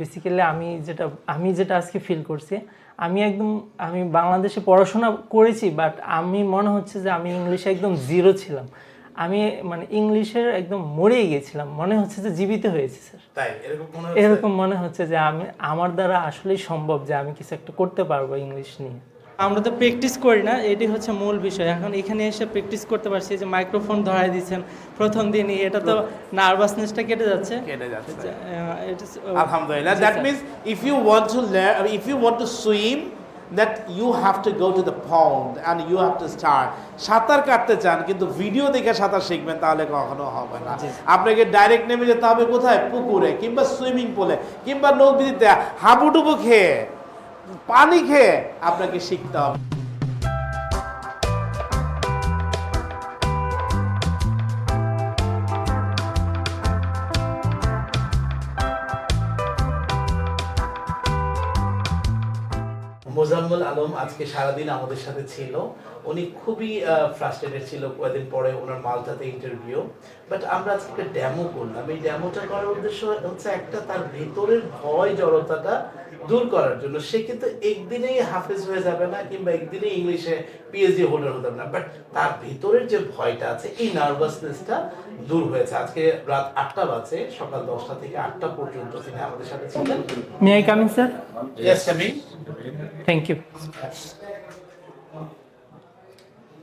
Basically আমি যেটা আমি যেটা আজকে ফিল করছি আমি একদম আমি বাংলাদেশে পড়াশোনা করেছি বাট আমি মনে হচ্ছে যে আমি ইংলিশে একদম জিরো ছিলাম। আমি মানে ইংলিশের একদম মরেই গেছিলাম মনে হচ্ছে যে জীবিত হয়েছে স্যার। তাই? এরকম কোনো এরকম মনে হচ্ছে যে আমি আমার দ্বারা আসলেই সম্ভব যে আমি কিছু একটা করতে পারব ইংলিশ নিয়ে। আমরা তো প্র্যাকটিস করি না এটি হচ্ছে মূল বিষয়। এখন এখানে এসে প্র্যাকটিস করতে পারছি যে মাইক্রোফোন ধরাই দিচ্ছেন প্রথম দিনই। এটা তো নার্ভাসনেসটা কেটে যাচ্ছে। কেটে যাচ্ছে That sir. means if you want to learn, if you want to swim, that you have to go to the pond and you have to start. সাঁতার কাটতে চান কিন্তু ভিডিও দেখে সাঁতার শিখবেন তাহলে কখনো হবে না। আপনাকে ডাইরেক্ট নেমে যেতে হবে কোথায়? পুকুরে কিংবা সুইমিং পুলে কিংবা নদীতে হাবুডুবু খেয়ে। পানি খেয়ে আপনাকে শিখতে হবে। মোজাম্মল আলম আজকে সারাদিন আমাদের সাথে ছিল। উনি খুবই ফ্রাস্ট্রেটেড ছিল কয়েকদিন পরে ওনার মালটাতে ইন্টারভিউ বাট আমরা আজকে একটা ড্যামো করলাম। এই ড্যামোটা করার উদ্দেশ্য হচ্ছে একটা তার ভেতরের ভয় জড়তাটা দূর করার জন্য। সে কিন্তু একদিনেই হাফেজ হয়ে যাবে না কিংবা একদিনেই ইংলিশে পিএইচডি হোল্ডার হতে না। বাট তার ভেতরের যে ভয়টা আছে এই নার্ভাসনেসটা দূর হয়েছে। আজকে রাত আটটা বাজে সকাল দশটা থেকে আটটা পর্যন্ত তিনি আমাদের সাথে ছিলেন। মে আই কামিং স্যার আমি thank you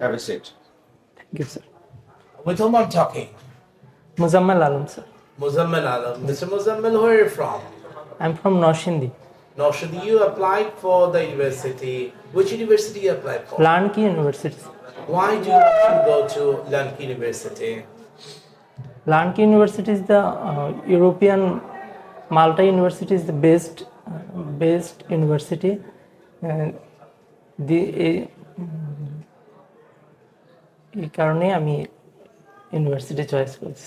Have a seat. Thank you, sir. With whom I'm talking? Muzammal Alam, sir. Muzammil Alam. Mr. Muzammil, where are you from? I'm from Noshindi. Noshindi, you applied for the university. Which university you applied for? Lanki University. Why do you want to go to Lanki University? Lanki University is the uh, European Malta University is the best uh, best university. Uh, the uh, এই কারণে আমি university choice করেছি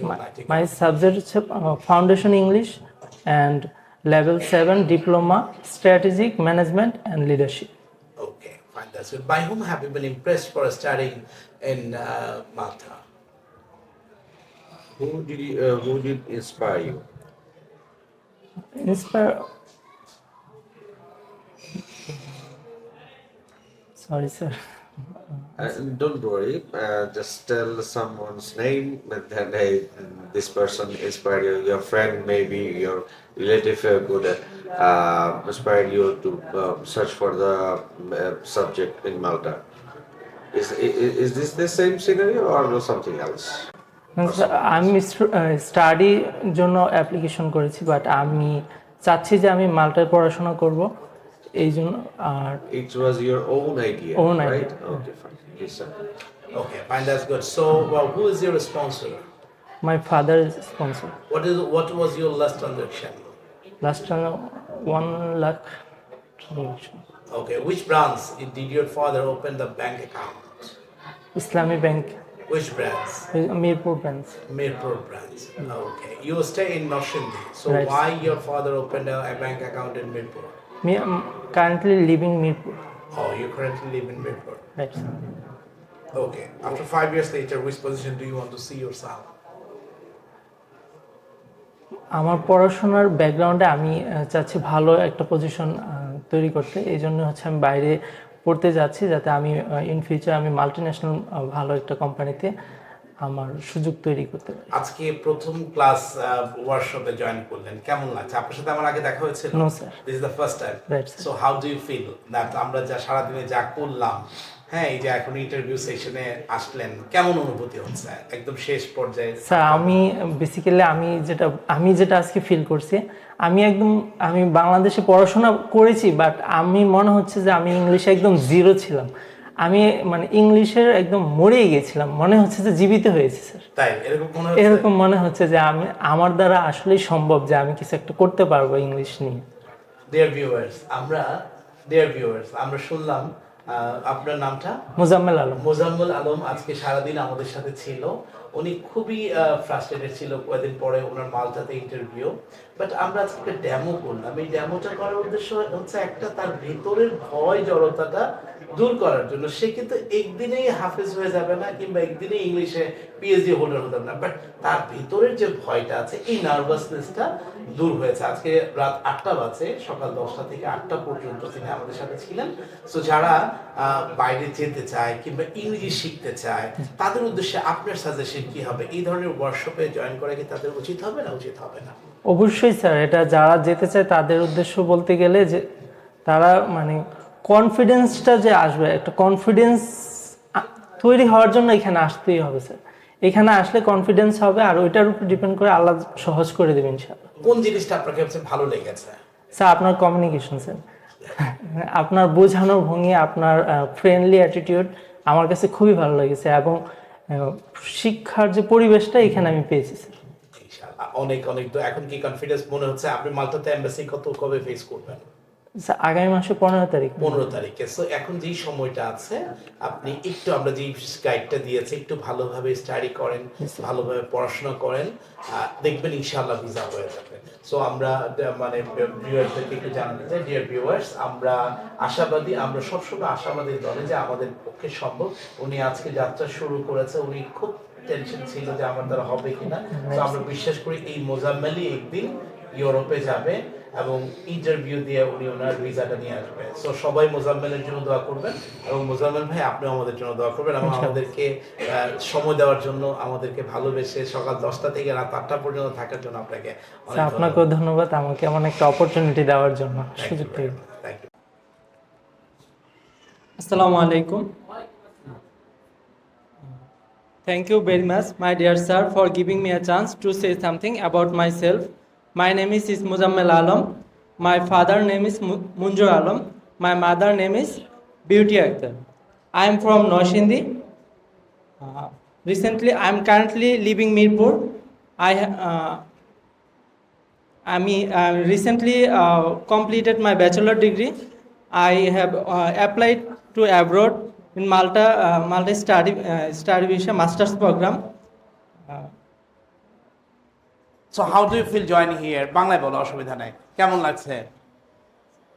would like to go? My subject হচ্ছে foundation English and level seven diploma strategic management and leadership Okay, fine. That's good. By whom have you been impressed for studying in uh, Who did you, uh, who did inspire you? Inspire sorry sir Uh, don't worry. Uh, just tell someone's name, then hey, this person inspired you. Your friend, maybe your relative, uh, could uh, inspire you to uh, search for the uh, subject in Malta. Is, is is this the same scenario or something else? আমি study জন্য application করেছি but আমি চাচ্ছি যে আমি মাল্টায় পড়াশোনা করব এই জন্য আর It was your own idea, Own idea, right? Okay, fine. Yes, sir. Okay, fine. That's good. So, well, who is your sponsor? My father sponsor What is what was your last transaction? Last one lakh Okay, which branch did your father open the bank account? Islami bank Which branch? Mirpur branch Mirpur branch. Okay. You stay in Noshindi. So Right. why your father opened a, a bank account in Mirpur? Currently living Mirpur Oh, you currently live in Mirpur. Right Okay. After five years later, which position do you want to see yourself? আমার পড়াশোনার ব্যাকগ্রাউন্ডে আমি আহ, চাচ্ছি ভালো একটা position তৈরি করতে এই জন্য হচ্ছে আমি বাইরে পড়তে যাচ্ছি যাতে আমি ইন ফিউচার আমি মাল্টি ভালো একটা কোম্পানিতে আমার সুযোগ তৈরি করতে পারি। আজকে প্রথম ক্লাস ওয়ার্কশপে জয়েন করলেন। কেমন লাগছে? আপনার সাথে আমার আগে দেখা হয়েছিল? No, sir. This is the first time so how do you feel that আমরা যা সারাদিনে যা করলাম হ্যাঁ এই যে এখন ইন্টারভিউ সেশনে আসলেন কেমন অনুভূতি হচ্ছে? একদম শেষ পর্যায়ে। স্যার আমি বেসিক্যালি আমি যেটা আমি যেটা আজকে ফিল করছি আমি একদম আমি বাংলাদেশে পড়াশোনা করেছি বাট আমি মনে হচ্ছে যে আমি ইংলিশে একদম জিরো ছিলাম। আমি মানে ইংলিশের একদম মরেই গেছিলাম। মনে হচ্ছে যে জীবিত হয়েছে স্যার। তাই? এরকম মনে হচ্ছে? এরকম মনে হচ্ছে যে আমি আমার দ্বারা আসলেই সম্ভব যে আমি কিছু একটা করতে পারব ইংলিশ নিয়ে। ডিয়ার ভিউয়ার্স আমরা ডিয়ার ভিউয়ার্স আমরা শুনলাম আপনার নামটা? মোজাম্মেল আলম। মোজাম্মল আলম আজকে সারাদিন আমাদের সাথে ছিল। উনি খুবই ফ্রাস্ট্রেটেড ছিল কয়েকদিন পরে ওনার মালটাতে ইন্টারভিউ বাট আমরা আজকে একটা ডেমো করলাম। এই ডেমোটা করার উদ্দেশ্য হচ্ছে একটা তার ভেতরের ভয় জড়তাটা দূর করার জন্য। সে কিন্তু একদিনেই হাফেজ হয়ে যাবে না কিংবা একদিনেই ইংলিশে পিএইচডি হোল্ডার হতে না। বাট তার ভিতরের যে ভয়টা আছে, এই নার্ভাসনেসটা দূর হয়েছে। আজকে রাত আটটা বাজে, সকাল দশটা থেকে আটটা পর্যন্ত তিনি আমাদের সাথে ছিলেন। সো যারা বাইরে যেতে চায় কিংবা ইংরেজি শিখতে চায়, তাদের উদ্দেশ্যে আপনার সাজেশন কি হবে? এই ধরনের ওয়ার্কশপে জয়েন করা কি তাদের উচিত হবে না উচিত হবে না? অবশ্যই স্যার এটা যারা যেতে চায় তাদের উদ্দেশ্য বলতে গেলে যে তারা মানে কনফিডেন্সটা যে আসবে একটা কনফিডেন্স তৈরি হওয়ার জন্য এখানে আসতেই হবে স্যার। এখানে আসলে কনফিডেন্স হবে আর ওইটার উপর ডিপেন্ড করে আল্লাহ সহজ করে দেবেন ইনশাআল্লাহ। কোন জিনিসটা আপনার কাছে ভালো লেগেছে? স্যার আপনার কমিউনিকেশন স্যার। আপনার বোঝানোর ভঙ্গি আপনার ফ্রেন্ডলি অ্যাটিটিউড আমার কাছে খুবই ভালো লেগেছে এবং শিক্ষার যে পরিবেশটা এখানে আমি পেয়েছি অনেক অনেক তো এখন কি কনফিডেন্স মনে হচ্ছে? আপনি মালটাতে এমবাসি কত কবে ফেস করবেন? আগামী মাসে পনেরো তারিখ। পনেরো তারিখে। সো এখন যেই সময়টা আছে আপনি একটু আমরা যেই গাইডটা দিয়েছি একটু ভালোভাবে স্টাডি করেন ভালোভাবে পড়াশোনা করেন দেখবেন ইনশাআল্লাহ ভিসা হয়ে যাবে। সো আমরা মানে ভিউয়ার্সদেরকে একটু জানাতে চাই ডিয়ার ভিউয়ার্স আমরা আশাবাদী আমরা সবসময় আশাবাদী দলে যে আমাদের পক্ষে সম্ভব। উনি আজকে যাত্রা শুরু করেছে উনি খুব টেনশন ছিল যে আমার দ্বারা হবে কিনা। তো আমরা বিশ্বাস করি এই মোজাম্মেলি একদিন ইউরোপে যাবে এবং ইন্টারভিউ দিয়ে উনি ওনার ভিসাটা নিয়ে আসবে। সো সবাই মোজাম্মেলের জন্য দোয়া করবেন এবং মোজাম্মেল ভাই আপনিও আমাদের জন্য দোয়া করবেন এবং আমাদেরকে সময় দেওয়ার জন্য আমাদেরকে ভালোবেসে সকাল দশটা থেকে রাত আটটা পর্যন্ত থাকার জন্য আপনাকে আপনাকেও ধন্যবাদ। আমাকে এমন একটা অপরচুনিটি দেওয়ার জন্য। সুযোগ Assalamu alaikum. Thank you very much, my dear sir, for giving me a chance to say something about myself. My name is Muzammel Alam. My father name is Mu- Munjo Alam. My mother name is Beauty Akhtar. I am from Noshindi. Uh, recently, I am currently living Mirpur. I uh, I mean, uh, recently uh, completed my bachelor degree. I have uh, applied to abroad in Malta, uh, Malta study uh, study visa master's program. So how do you feel join here বাংলায় বলো অসুবিধা নাই। কেমন লাগছে?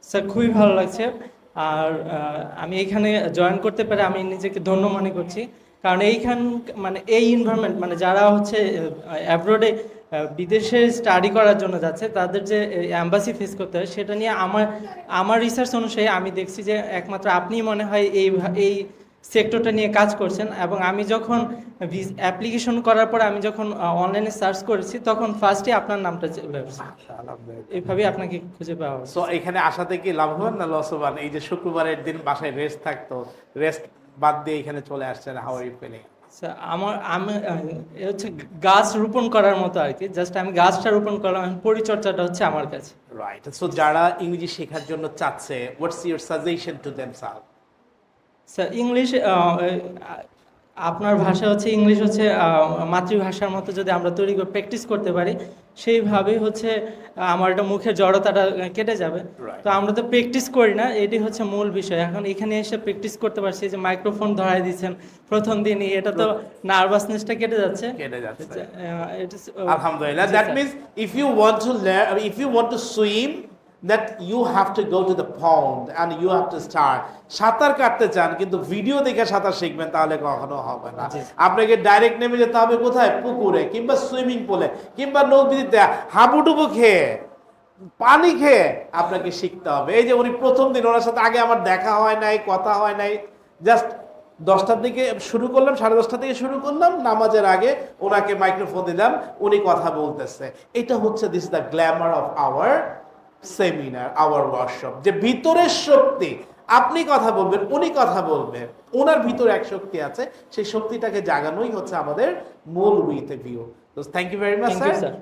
Sir খুবই ভালো লাগছে। আর আমি এখানে জয়েন করতে পেরে আমি নিজেকে ধন্য মনে করছি। কারণ এইখান মানে এই এনভায়রনমেন্ট মানে যারা হচ্ছে অ্যাব্রোডে বিদেশে স্টাডি করার জন্য যাচ্ছে তাদের যে অ্যাম্বাসি ফেস করতে হয় সেটা নিয়ে আমার আমার রিসার্চ অনুসারে আমি দেখছি যে একমাত্র আপনিই মনে হয় এই এই সেক্টরটা নিয়ে কাজ করছেন এবং আমি যখন অ্যাপ্লিকেশন করার পর আমি যখন অনলাইনে সার্চ করেছি তখন ফার্স্টে আপনার নামটা চলে আসছে এইভাবেই আপনাকে খুঁজে পাওয়া। সো এখানে আসাতে কি লাভবান না লসবান এই যে শুক্রবারের দিন বাসায় রেস্ট থাকতো রেস্ট বাদ দিয়ে এখানে চলে আসছেন আর ইউ ফিলিং আমার আমি এ হচ্ছে গাছ রোপণ করার মতো আর কি। জাস্ট আমি গাছটা রোপণ করলাম পরিচর্যাটা হচ্ছে আমার কাছে। রাইট সো যারা ইংরেজি শেখার জন্য চাচ্ছে what's your suggestion to them sir English আপনার ভাষা হচ্ছে ইংলিশ হচ্ছে মাতৃভাষার মতো যদি আমরা তৈরি করে প্র্যাকটিস করতে পারি সেইভাবেই হচ্ছে আমার একটা মুখের জড়তাটা কেটে যাবে। তো আমরা তো প্র্যাকটিস করি না এটি হচ্ছে মূল বিষয়। এখন এখানে এসে প্র্যাকটিস করতে পারছি যে মাইক্রোফোন ধরাই দিচ্ছেন প্রথম দিনই। এটা তো নার্ভাসনেসটা কেটে যাচ্ছে। কেটে যাচ্ছে। Ah, it is- Alhamdulillah. জি, That sir. If you want to to if you want to swim, that you have to go to the pond and you have to start. সাঁতার কাটতে চান কিন্তু ভিডিও দেখে সাঁতার শিখবেন তাহলে কখনো হবে না। আপনাকে ডাইরেক্ট নেমে যেতে হবে কোথায়? পুকুরে কিংবা সুইমিং পুলে কিংবা নদীতে। হাবুডুবু খেয়ে পানি খেয়ে আপনাকে শিখতে হবে। এই যে উনি প্রথম দিন ওনার সাথে আগে আমার দেখা হয় নাই কথা হয় নাই। জাস্ট দশটার দিকে শুরু করলাম সাড়ে দশটা থেকে শুরু করলাম নামাজের আগে ওনাকে মাইক্রোফোন দিলাম উনি কথা বলতেছে। এটা হচ্ছে this the glamour of our seminar our workshop যে ভিতরের শক্তি আপনি কথা বলবেন উনি কথা বলবেন ওনার ভিতরে এক শক্তি আছে সেই শক্তিটাকে জাগানোই হচ্ছে আমাদের মূল with view thank you very much sir